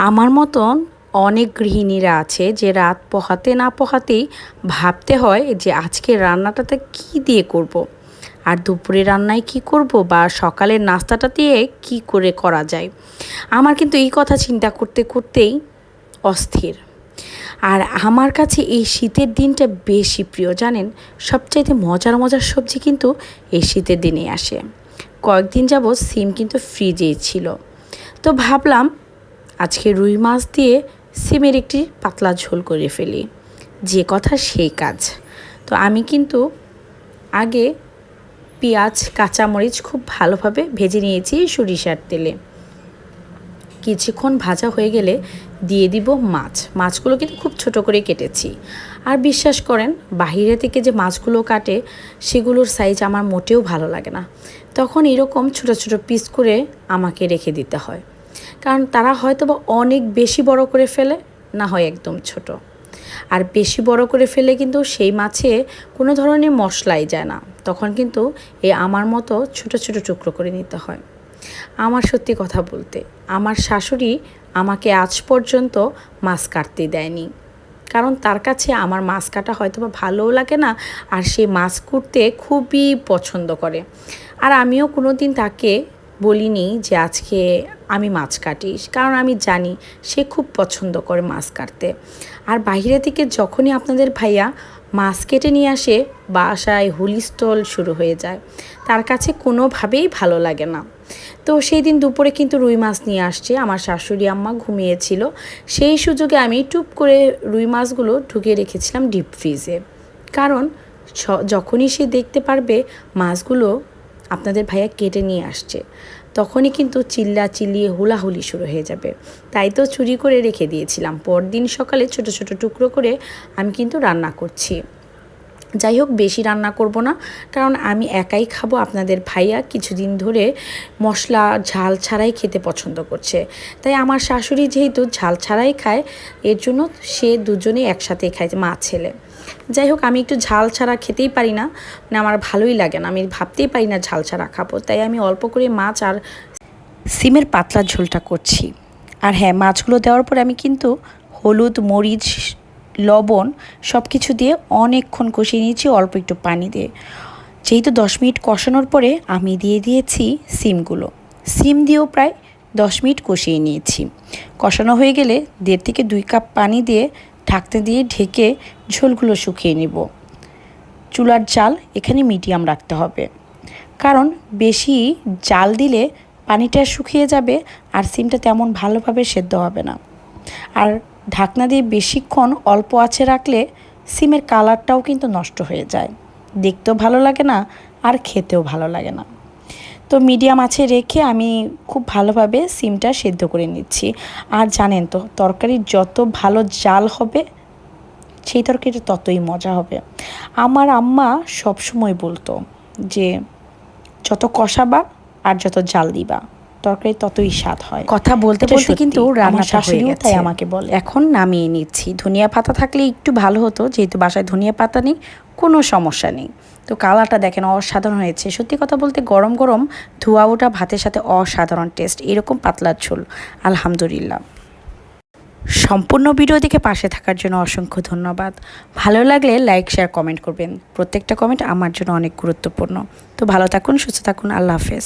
আমার মতন অনেক গৃহিণীরা আছে যে রাত পোহাতে না পোহাতেই ভাবতে হয় যে আজকে রান্নাটাতে কি দিয়ে করব। আর দুপুরে রান্নায় কি করব বা সকালের নাস্তাটা দিয়ে কি করে করা যায়। আমার কিন্তু এই কথা চিন্তা করতে করতেই অস্থির। আর আমার কাছে এই শীতের দিনটা বেশি প্রিয়, জানেন? সবচাইতে মজার মজার সবজি কিন্তু এই শীতের দিনে আসে। কয়েকদিন যাবৎ সিম কিন্তু ফ্রিজেই ছিল। তো ভাবলাম আজকে রুই মাছ দিয়ে সিমের একটি পাতলা ঝোল করে ফেলি। যে কথা সেই কাজ। তো আমি কিন্তু আগে পেঁয়াজ, কাঁচামরিচ খুব ভালোভাবে ভেজে নিয়েছি সরিষার তেলে। কিছুক্ষণ ভাজা হয়ে গেলে দিয়ে দিব মাছ। মাছগুলো কিন্তু খুব ছোট করে কেটেছি। আর বিশ্বাস করেন, বাহিরে থেকে যে মাছগুলো কাটে, সেগুলোর সাইজ আমার মোটেও ভালো লাগে না। তখন এরকম ছোট ছোট পিস করে আমাকে রেখে দিতে হয়। কারণ তারা হয়তো বা অনেক বেশি বড় করে ফেলে, না হয় একদম ছোট। আর বেশি বড় করে ফেলে কিন্তু সেই মাছে কোনো ধরনের মশলাই যায় না। তখন কিন্তু এই আমার মতো ছোট ছোট টুকরো করে নিতে হয়। আমার সত্যি কথা বলতে, আমার শাশুড়ি আমাকে আজ পর্যন্ত মাছ কাটতে দেয়নি। কারণ তার কাছে আমার মাছ কাটা হয়তো বা ভালোও লাগে না, আর সে মাছ কুটতে খুবই পছন্দ করে। আর আমিও কোনো দিন তাকে বলিনি যে আজকে আমি মাছ কাটি, কারণ আমি জানি সে খুব পছন্দ করে মাছ কাটতে। আর বাইরে থেকে যখনই আপনাদের ভাইয়া মাছ কেটে নিয়ে আসে, বাসায় হুলিস্থল শুরু হয়ে যায়। তার কাছে কোনোভাবেই ভালো লাগে না। তো সেই দিন দুপুরে কিন্তু রুই মাছ নিয়ে আসছে। আমার শাশুড়ি আম্মা ঘুমিয়েছিল। সেই সুযোগে আমি টুপ করে রুই মাছগুলো ঢুকিয়ে রেখেছিলাম ডিপ ফ্রিজে। কারণ যখনই সে দেখতে পারবে মাছগুলো আপনাদের ভাইয়া কেটে নিয়ে আসছে। তখনই কিন্তু চিল্লা চিল্লিয়ে হুলাহুলি শুরু হয়ে যাবে। তাই তো চুরি করে রেখে দিয়েছিলাম। পরদিন সকালে ছোট ছোট টুকরো করে আমি কিন্তু রান্না করছি। যাই হোক বেশি রান্না করব না, কারণ আমি একাই খাব, আপনাদের ভাইয়া কিছুদিন ধরে মশলা, ঝাল ছাড়াই খেতে পছন্দ করছে। তাই আমার শাশুড়ি যেহেতু ঝাল ছাড়াই খায়, এর জন্য সে দুজনেই একসাথে খায় মা ছেলে। যাই হোক আমি একটু ঝাল ছাড়া খেতেই পারি না মানে আমার ভালোই লাগে না, আমি ভাবতেই পারি না ঝাল ছাড়া খাব, তাই আমি অল্প করে মাছ আর সিমের পাতলা ঝোলটা করছি। আর হ্যাঁ মাছগুলো দেওয়ার পরে আমি কিন্তু হলুদ, মরিচ লবণ সব কিছু দিয়ে অনেকক্ষণ কষিয়ে নিয়েছি, অল্প একটু পানি দিয়ে। যেহেতু দশ মিনিট কষানোর পরে আমি দিয়ে দিয়েছি সিমগুলো। সিম দিয়েও প্রায় দশ মিনিট কষিয়ে নিয়েছি। কষানো হয়ে গেলে দেড় থেকে দুই কাপ পানি দিয়ে ঢাকতে দিয়ে ঢেকে ঝোলগুলো শুকিয়ে নিব। চুলার জাল এখানে মিডিয়াম রাখতে হবে। কারণ বেশি জাল দিলে পানিটা শুকিয়ে যাবে আর সিমটা তেমন ভালোভাবে সেদ্ধ হবে না। আর ঢাকনা দিয়ে বেশিক্ষণ অল্প আছে রাখলে সিমের কালারটাও কিন্তু নষ্ট হয়ে যায়। দেখতেও ভালো লাগে না, আর খেতেও ভালো লাগে না। তো মিডিয়াম আছে রেখে আমি খুব ভালোভাবে সিমটা সেদ্ধ করে নিচ্ছি। আর জানেন তো, তরকারির যত ভালো জাল হবে, সেই তরকারিটা ততই মজা হবে। আমার আম্মা সবসময় বলতো যে, যত কষাবা আর যত জাল দিবা। তরকারি ততই স্বাদ হয়। কথা বলতে বলতে কিন্তু রান্নাটা হয়ে গেছে তাই আমাকে বলে। এখন নামিয়ে নিচ্ছি। ধনিয়া পাতা থাকলে একটু ভালো হতো যেহেতু বাসায় ধনিয়া পাতা নেই কোনো সমস্যা নেই। তো কালারটা দেখেন অসাধারণ হয়েছে। সত্যি কথা বলতে গরম গরম ধোয়া ওটা ভাতের সাথে অসাধারণ টেস্ট। এরকম পাতলার ঝোল। আলহামদুলিল্লাহ। সম্পূর্ণ ভিডিও দেখে পাশে থাকার জন্য অসংখ্য ধন্যবাদ। ভালো লাগলে লাইক শেয়ার কমেন্ট করবেন। প্রত্যেকটা কমেন্ট আমার জন্য অনেক গুরুত্বপূর্ণ। তো ভালো থাকুন সুস্থ থাকুন। আল্লাহ হাফেজ।